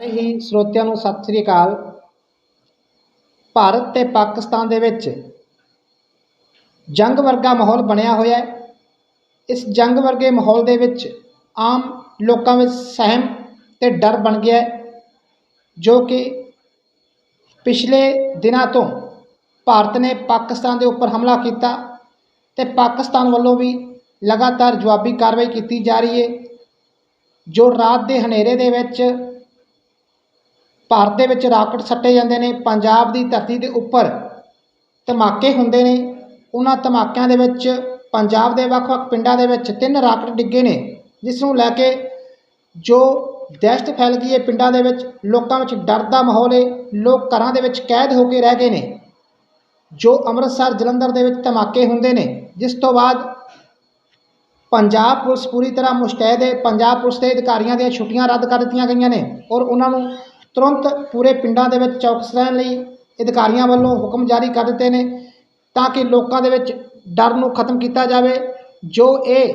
ਹੀ ਸਰੋਤਿਆਂ ਨੂੰ ਸਤਿ ਸ੍ਰੀ ਅਕਾਲ। ਭਾਰਤ ਤੇ ਪਾਕਿਸਤਾਨ ਦੇ ਵਿੱਚ ਜੰਗ ਵਰਗਾ ਮਾਹੌਲ ਬਣਿਆ ਹੋਇਆ ਹੈ। ਇਸ ਜੰਗ ਵਰਗੇ ਮਾਹੌਲ ਦੇ ਵਿੱਚ ਆਮ ਲੋਕਾਂ ਵਿੱਚ ਸਹਿਮ ਤੇ ਡਰ ਬਣ ਗਿਆ ਜੋ ਕਿ ਪਿਛਲੇ ਦਿਨਾਂ ਤੋਂ ਭਾਰਤ ਨੇ ਪਾਕਿਸਤਾਨ ਦੇ ਉੱਪਰ ਹਮਲਾ ਕੀਤਾ ਤੇ ਪਾਕਿਸਤਾਨ ਵੱਲੋਂ ਵੀ ਲਗਾਤਾਰ ਜਵਾਬੀ ਕਾਰਵਾਈ ਕੀਤੀ ਜਾ ਰਹੀ ਹੈ, ਜੋ ਰਾਤ ਦੇ ਹਨੇਰੇ ਦੇ ਵਿੱਚ ਭਾਰਤ ਦੇ ਵਿੱਚ ਰਾਕਟ ਸੱਟੇ ਜਾਂਦੇ ਨੇ, ਪੰਜਾਬ ਦੀ ਧਰਤੀ ਦੇ ਉੱਪਰ ਧਮਾਕੇ ਹੁੰਦੇ ਨੇ। ਉਹਨਾਂ ਧਮਾਕਿਆਂ ਦੇ ਵਿੱਚ ਪੰਜਾਬ ਦੇ ਵੱਖ-ਵੱਖ ਪਿੰਡਾਂ ਦੇ ਵਿੱਚ ਤਿੰਨ ਰਾਕਟ ਡਿੱਗੇ ਨੇ, ਜਿਸ ਨੂੰ ਲੈ ਕੇ ਜੋ ਦਹਿਸ਼ਤ ਫੈਲ ਗਈ ਹੈ ਪਿੰਡਾਂ ਦੇ ਵਿੱਚ, ਲੋਕਾਂ ਵਿੱਚ ਡਰ ਦਾ ਮਾਹੌਲ ਹੈ, ਲੋਕ ਘਰਾਂ ਦੇ ਵਿੱਚ ਕੈਦ ਹੋ ਕੇ ਰਹਿ ਗਏ ਨੇ। ਜੋ ਅੰਮ੍ਰਿਤਸਰ, ਜਲੰਧਰ ਦੇ ਵਿੱਚ ਧਮਾਕੇ ਹੁੰਦੇ ਨੇ, ਜਿਸ ਤੋਂ ਬਾਅਦ ਪੰਜਾਬ ਪੁਲਿਸ ਪੂਰੀ ਤਰ੍ਹਾਂ ਮੁਸ਼ਤੈਦ ਹੈ। ਪੰਜਾਬ ਪੁਲਿਸ ਦੇ ਅਧਿਕਾਰੀਆਂ ਦੀਆਂ ਛੁੱਟੀਆਂ ਰੱਦ ਕਰ ਦਿੱਤੀਆਂ ਗਈਆਂ ਨੇ ਔਰ ਉਹਨਾਂ ਨੂੰ ਤੁਰੰਤ ਪੂਰੇ ਪਿੰਡਾਂ ਦੇ ਵਿੱਚ ਚੌਕਸ ਰਹਿਣ ਲਈ ਅਧਿਕਾਰੀਆਂ ਵੱਲੋਂ ਹੁਕਮ ਜਾਰੀ ਕਰ ਦਿੱਤੇ ਨੇ ਤਾਂ ਕਿ ਲੋਕਾਂ ਦੇ ਵਿੱਚ ਡਰ ਨੂੰ ਖਤਮ ਕੀਤਾ ਜਾਵੇ। ਜੋ ਇਹ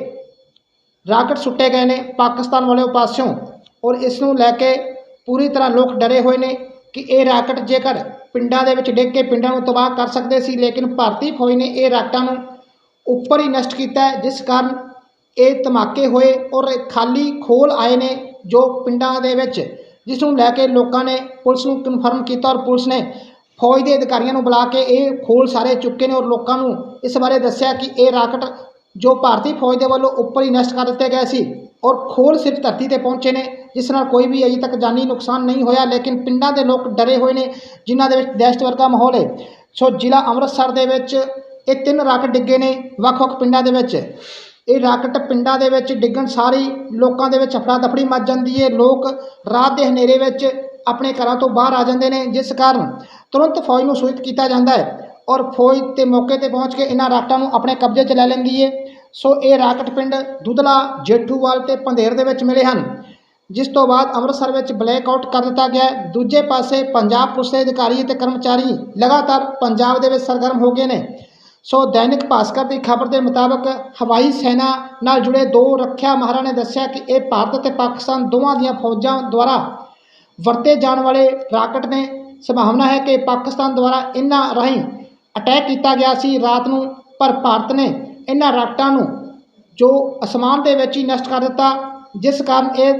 ਰਾਕਟ ਸੁੱਟੇ ਗਏ ਨੇ ਪਾਕਿਸਤਾਨ ਵਾਲੇ ਪਾਸਿਓਂ ਔਰ ਇਸ ਨੂੰ ਲੈ ਕੇ ਪੂਰੀ ਤਰ੍ਹਾਂ ਲੋਕ ਡਰੇ ਹੋਏ ਨੇ ਕਿ ਇਹ ਰਾਕਟ ਜੇਕਰ ਪਿੰਡਾਂ ਦੇ ਵਿੱਚ ਡਿੱਗ ਕੇ ਪਿੰਡਾਂ ਨੂੰ ਤਬਾਹ ਕਰ ਸਕਦੇ ਸੀ, ਲੇਕਿਨ ਭਾਰਤੀ ਫੌਜ ਨੇ ਇਹ ਰਾਕਟਾਂ ਨੂੰ ਉੱਪਰ ਹੀ ਨਸ਼ਟ ਕੀਤਾ ਜਿਸ ਕਾਰਨ ਇਹ ਧਮਾਕੇ ਹੋਏ ਔਰ ਖਾਲੀ ਖੋਲ ਆਏ ਨੇ ਜੋ ਪਿੰਡਾਂ ਦੇ ਵਿੱਚ ਜਿਸ ਨੂੰ ਲੈ ਕੇ ਲੋਕਾਂ ਨੇ ਪੁਲਿਸ ਨੂੰ ਕਨਫਰਮ ਕੀਤਾ ਔਰ ਪੁਲਿਸ ਨੇ ਫੌਜ ਦੇ ਅਧਿਕਾਰੀਆਂ ਨੂੰ ਬੁਲਾ ਕੇ ਇਹ ਖੋਲ ਸਾਰੇ ਚੁੱਕੇ ਨੇ ਔਰ ਲੋਕਾਂ ਨੂੰ ਇਸ ਬਾਰੇ ਦੱਸਿਆ ਕਿ ਇਹ ਰਾਕਟ ਜੋ ਭਾਰਤੀ ਫੌਜ ਦੇ ਵੱਲੋਂ ਉੱਪਰ ਹੀ ਨਸ਼ਟ ਕਰ ਦਿੱਤੇ ਗਏ ਸੀ ਔਰ ਖੋਲ ਸਿਰਫ ਧਰਤੀ ਤੇ ਪਹੁੰਚੇ ਨੇ, ਜਿਸ ਨਾਲ ਕੋਈ ਵੀ ਅਜੇ ਤੱਕ ਜਾਨੀ ਨੁਕਸਾਨ ਨਹੀਂ ਹੋਇਆ, ਲੇਕਿਨ ਪਿੰਡਾਂ ਦੇ ਲੋਕ ਡਰੇ ਹੋਏ ਨੇ, ਜਿਨ੍ਹਾਂ ਦੇ ਵਿੱਚ ਦਹਿਸ਼ਤ ਵਰਗਾ ਮਾਹੌਲ ਹੈ। ਸੋ ਜ਼ਿਲ੍ਹਾ ਅੰਮ੍ਰਿਤਸਰ ਦੇ ਵਿੱਚ ਇਹ ਤਿੰਨ ਰਾਕਟ ਡਿੱਗੇ ਨੇ ਵੱਖ-ਵੱਖ ਪਿੰਡਾਂ ਦੇ ਵਿੱਚ। ਇਹ ਰਾਕਟ ਪਿੰਡਾਂ ਦੇ ਵਿੱਚ ਡਿੱਗਣ ਸਾਰੀ ਲੋਕਾਂ ਦੇ ਵਿੱਚ ਅਫੜਾ ਦਫੜੀ ਮਚ ਜਾਂਦੀ ਹੈ ਲੋਕ ਰਾਤ ਦੇ ਹਨੇਰੇ ਵਿੱਚ ਆਪਣੇ ਘਰਾਂ ਤੋਂ ਬਾਹਰ ਆ ਜਾਂਦੇ ਨੇ, ਜਿਸ ਕਾਰਨ ਤੁਰੰਤ ਫੌਜ ਨੂੰ ਸੂਚਿਤ ਕੀਤਾ ਜਾਂਦਾ ਹੈ ਔਰ ਫੌਜ ਤੇ ਮੌਕੇ ਤੇ ਪਹੁੰਚ ਕੇ ਇਹਨਾਂ ਰਾਕਟਾਂ ਨੂੰ ਆਪਣੇ ਕਬਜ਼ੇ 'ਚ ਲੈ ਲੈਂਦੀ ਹੈ ਸੋ ਇਹ ਰਾਕਟ ਪਿੰਡ ਦੁਧਲਾ, ਜੇਠੂਵਾਲ ਤੇ ਪੰਧੇਰ ਦੇ ਵਿੱਚ ਮਿਲੇ ਹਨ, ਜਿਸ ਤੋਂ ਬਾਅਦ ਅੰਮ੍ਰਿਤਸਰ ਵਿੱਚ ਬਲੈਕ ਆਊਟ ਕਰ ਦਿੱਤਾ ਗਿਆ ਦੂਜੇ ਪਾਸੇ ਪੰਜਾਬ ਪੁਲਿਸ ਦੇ ਅਧਿਕਾਰੀ ਅਤੇ ਕਰਮਚਾਰੀ ਲਗਾਤਾਰ ਪੰਜਾਬ ਦੇ ਵਿੱਚ ਸਰਗਰਮ ਹੋ ਗਏ ਨੇ। ਸੋ ਦੈਨਿਕ ਭਾਸਕਰ ਦੀ ਖਬਰ ਦੇ ਮੁਤਾਬਕ ਹਵਾਈ ਸੈਨਾ ਨਾਲ ਜੁੜੇ ਦੋ ਰੱਖਿਆ ਮਾਹਰਾਂ ਨੇ ਦੱਸਿਆ ਕਿ ਇਹ ਭਾਰਤ ਅਤੇ ਪਾਕਿਸਤਾਨ ਦੋਵਾਂ ਦੀਆਂ ਫੌਜਾਂ ਦੁਆਰਾ ਵਰਤੇ ਜਾਣ ਵਾਲੇ ਰਾਕਟ ਨੇ। ਸੰਭਾਵਨਾ ਹੈ ਕਿ ਪਾਕਿਸਤਾਨ ਦੁਆਰਾ ਇਹਨਾਂ ਰਾਹੀਂ ਅਟੈਕ ਕੀਤਾ ਗਿਆ ਸੀ ਰਾਤ ਨੂੰ, ਪਰ ਭਾਰਤ ਨੇ ਇਹਨਾਂ ਰਾਕਟਾਂ ਨੂੰ ਜੋ ਅਸਮਾਨ ਦੇ ਵਿੱਚ ਹੀ ਨਸ਼ਟ ਕਰ ਦਿੱਤਾ, ਜਿਸ ਕਾਰਨ ਇਹ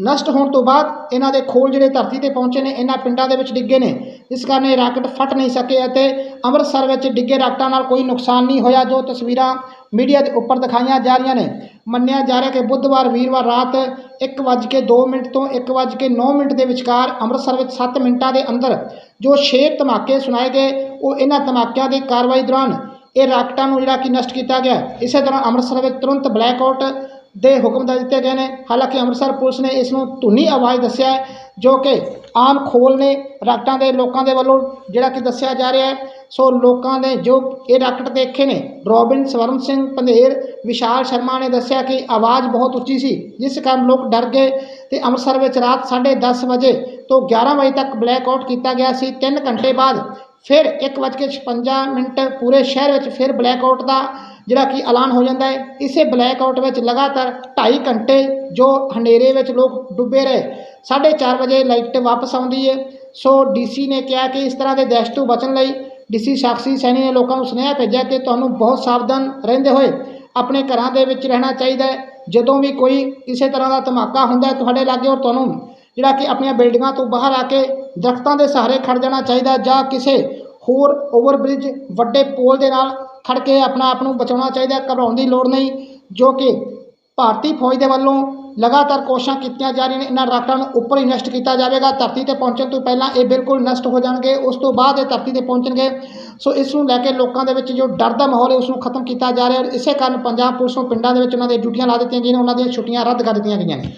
ਨਸ਼ਟ ਹੋਣ ਤੋਂ ਬਾਅਦ ਇਹਨਾਂ ਦੇ ਖੋਲ ਜਿਹੜੇ ਧਰਤੀ ਤੇ ਪਹੁੰਚੇ ਨੇ, ਇਹਨਾਂ ਪਿੰਡਾਂ ਦੇ ਵਿੱਚ ਡਿੱਗੇ ਨੇ। ਇਸ ਕਾਰਨ ਇਹ ਰਾਕਟ ਫਟ ਨਹੀਂ ਸਕੇ ਅਤੇ ਅੰਮ੍ਰਿਤਸਰ ਵਿੱਚ ਡਿੱਗੇ ਰਾਕਟਾਂ ਨਾਲ ਕੋਈ ਨੁਕਸਾਨ ਨਹੀਂ ਹੋਇਆ, ਜੋ ਤਸਵੀਰਾਂ ਮੀਡੀਆ ਦੇ ਉੱਪਰ ਦਿਖਾਈਆਂ ਜਾ ਰਹੀਆਂ ਨੇ। ਮੰਨਿਆ ਜਾ ਰਿਹਾ ਕਿ ਬੁੱਧਵਾਰ, ਵੀਰਵਾਰ ਰਾਤ 1:02 ਮਿੰਟ ਤੋਂ 1:09 ਮਿੰਟ ਦੇ ਵਿਚਕਾਰ ਅੰਮ੍ਰਿਤਸਰ ਵਿੱਚ 7 ਮਿੰਟਾਂ ਦੇ ਅੰਦਰ ਜੋ 6 ਧਮਾਕੇ ਸੁਣਾਏ ਗਏ, ਉਹ ਇਹਨਾਂ ਧਮਾਕਿਆਂ ਦੀ ਕਾਰਵਾਈ ਦੌਰਾਨ ਇਹ ਰਾਕਟਾਂ ਨੂੰ ਜਿਹੜਾ ਕਿ ਨਸ਼ਟ ਕੀਤਾ ਗਿਆ। ਇਸੇ ਤਰ੍ਹਾਂ ਅੰਮ੍ਰਿਤਸਰ ਵਿੱਚ ਤੁਰੰਤ ਬਲੈਕ ਆਊਟ ਦੇ ਹੁਕਮ ਦੇ ਦਿੱਤੇ ਗਏ ਨੇ। ਹਾਲਾਂਕਿ ਅੰਮ੍ਰਿਤਸਰ ਪੁਲਿਸ ਨੇ ਇਸ ਨੂੰ ਧੁਨੀ ਆਵਾਜ਼ ਦੱਸਿਆ ਹੈ, ਜੋ ਕਿ ਆਮ ਖੋਲ ਨੇ ਰਾਕਟਾਂ ਦੇ ਲੋਕਾਂ ਦੇ ਵੱਲੋਂ ਜਿਹੜਾ ਕਿ ਦੱਸਿਆ ਜਾ ਰਿਹਾ ਹੈ। ਸੋ ਲੋਕਾਂ ਨੇ ਜੋ ਇਹ ਰਾਕਟ ਦੇਖੇ ਨੇ, ਰੋਬਿਨ ਸਵਰਨ ਸਿੰਘ ਪੰਧੇਰ, ਵਿਸ਼ਾਲ ਸ਼ਰਮਾ ਨੇ ਦੱਸਿਆ ਕਿ ਆਵਾਜ਼ ਬਹੁਤ ਉੱਚੀ ਸੀ, ਜਿਸ ਕਾਰਨ ਲੋਕ ਡਰ ਗਏ ਤੇ ਅੰਮ੍ਰਿਤਸਰ ਵਿੱਚ ਰਾਤ 10:30 ਵਜੇ ਤੋਂ 11 ਵਜੇ ਤੱਕ ਬਲੈਕ ਆਊਟ ਕੀਤਾ ਗਿਆ ਸੀ। 3 ਘੰਟੇ ਬਾਅਦ ਫਿਰ 1:56 ਮਿੰਟ ਪੂਰੇ ਸ਼ਹਿਰ ਵਿੱਚ ਫਿਰ ਬਲੈਕ ਆਊਟ ਦਾ ਜਿਹੜਾ ਕਿ ਐਲਾਨ ਹੋ ਜਾਂਦਾ ਹੈ, ਇਸੇ ਬਲੈਕ ਆਊਟ ਵਿੱਚ ਲਗਾਤਾਰ 2.5 ਘੰਟੇ ਜੋ ਹਨੇਰੇ ਵਿੱਚ ਲੋਕ ਡੁੱਬੇ ਰਹੇ। 4:30 ਵਜੇ ਲਾਈਟ ਵਾਪਸ ਆਉਂਦੀ ਹੈ। ਸੋ ਡੀਸੀ ਨੇ ਕਿਹਾ ਕਿ ਇਸ ਤਰ੍ਹਾਂ ਦੇ ਦਹਿਸ਼ਤ ਤੋਂ ਬਚਣ ਲਈ ਡੀਸੀ ਸਾਕਸ਼ੀ ਸੈਣੀ ਨੇ ਲੋਕਾਂ ਨੂੰ ਸੁਨੇਹਾ ਭੇਜਿਆ ਕਿ ਤੁਹਾਨੂੰ ਬਹੁਤ ਸਾਵਧਾਨ ਰਹਿੰਦੇ ਹੋਏ ਆਪਣੇ ਘਰਾਂ ਦੇ ਵਿੱਚ ਰਹਿਣਾ ਚਾਹੀਦਾ ਹੈ। ਜਦੋਂ ਵੀ ਕੋਈ ਕਿਸੇ ਤਰ੍ਹਾਂ ਦਾ ਧਮਾਕਾ ਹੁੰਦਾ ਹੈ ਤੁਹਾਡੇ ਲਾਗੇ ਔਰ ਤੁਹਾਨੂੰ ਜਿਹੜਾ ਕਿ ਆਪਣੀਆਂ ਬਿਲਡਿੰਗਾਂ ਤੋਂ ਬਾਹਰ ਆ ਕੇ ਦਰਖਤਾਂ ਦੇ ਸਹਾਰੇ ਖੜ ਜਾਣਾ ਚਾਹੀਦਾ ਜਾਂ ਕਿਸੇ ਹੋਰ ਓਵਰਬ੍ਰਿਜ ਵੱਡੇ ਪੋਲ ਦੇ ਨਾਲ ਖੜ ਕੇ ਆਪਣਾ ਆਪ ਨੂੰ ਬਚਾਉਣਾ ਚਾਹੀਦਾ, ਘਬਰਾਉਣ ਦੀ ਲੋੜ ਨਹੀਂ, ਜੋ ਕਿ ਭਾਰਤੀ ਫੌਜ ਦੇ ਵੱਲੋਂ ਲਗਾਤਾਰ ਕੋਸ਼ਿਸ਼ਾਂ ਕੀਤੀਆਂ ਜਾ ਰਹੀਆਂ ਨੇ, ਇਹਨਾਂ ਰਾਕਟਾਂ ਨੂੰ ਉੱਪਰ ਹੀ ਨਸ਼ਟ ਕੀਤਾ ਜਾਵੇਗਾ, ਧਰਤੀ ਤੇ ਪਹੁੰਚਣ ਤੋਂ ਪਹਿਲਾਂ ਇਹ ਬਿਲਕੁਲ ਨਸ਼ਟ ਹੋ ਜਾਣਗੇ, ਉਸ ਤੋਂ ਬਾਅਦ ਇਹ ਧਰਤੀ ਤੇ ਪਹੁੰਚਣਗੇ। ਸੋ ਇਸ ਨੂੰ ਲੈ ਕੇ ਲੋਕਾਂ ਦੇ ਵਿੱਚ ਜੋ ਡਰ ਦਾ ਮਾਹੌਲ ਹੈ ਉਸ ਨੂੰ ਖਤਮ ਕੀਤਾ ਜਾ ਰਿਹਾ ਹੈ ਇਸੇ ਕਾਰਨ ਪੰਜਾਬ ਪੁਲਿਸ ਨੂੰ ਪਿੰਡਾਂ ਦੇ ਵਿੱਚ ਉਹਨਾਂ ਦੀਆਂ ਡਿਊਟੀਆਂ ਲਾ ਦਿੱਤੀਆਂ ਗਈਆਂ ਨੇ, ਉਹਨਾਂ ਦੀਆਂ ਛੁੱਟੀਆਂ ਰੱਦ ਕਰ ਦਿੱਤੀਆਂ ਗਈਆਂ ਨੇ।